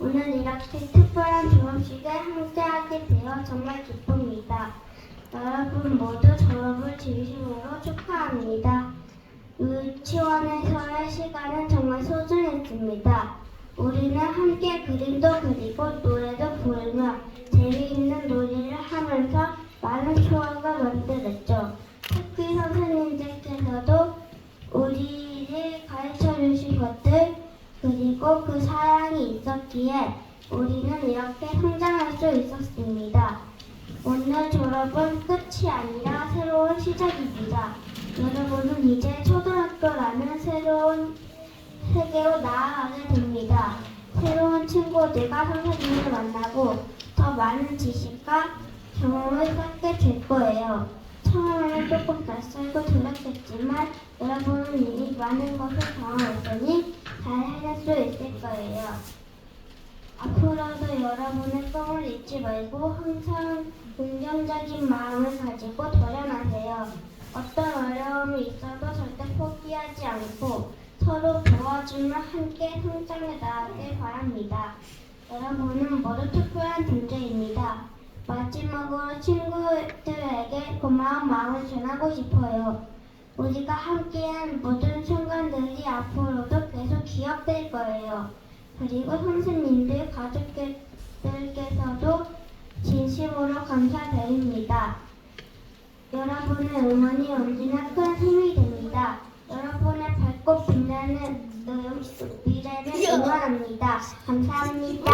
오늘 이렇게 특별한 졸업식에 함께하게 되어 정말 기쁩니다. 여러분 모두 졸업을 진심으로 축하합니다. 유치원에서의 시간은 정말 소중했습니다. 우리는 함께 그림도 그리고 노래도 부르며 재미있는 놀이를 하면서 많은 추억을 만들었죠. 특히 선생님들께서도 우리를 가르쳐 주신 것 들 그리고 그 사랑이 있었기에 우리는 이렇게 성장할 수 있었습니다. 오늘 졸업은 끝이 아니라 새로운 시작입니다. 여러분은 이제 초등학교라는 새로운 세계로 나아가게 됩니다. 새로운 친구들과 선생님을 만나고 더 많은 지식과 경험을 쌓게 될 거예요. 처음에는 조금 낯설고 두렵겠지만 여러분은 이미 많은 것을 경험했으니 잘 해낼 수 있을 거예요. 앞으로도 여러분의 꿈을 잊지 말고 항상 긍정적인 마음을 가지고 도전하세요. 어떤 어려움이 있어도 절대 포기하지 않고 서로 도와주며 함께 성장해 나가길 바랍니다. 여러분은 모두 특별한 존재입니다. 마지막으로 친구들에게 고마운 마음을 전하고 싶어요. 우리가 함께한 모든 순간들이 앞으로도 계속 기억될 거예요. 그리고 선생님들, 가족들께서도 진심으로 감사드립니다. 여러분의 응원이 언제나 큰 힘이 됩니다. 여러분의 밝고 빛나는 음, 미래를 응원합니다. 감사합니다.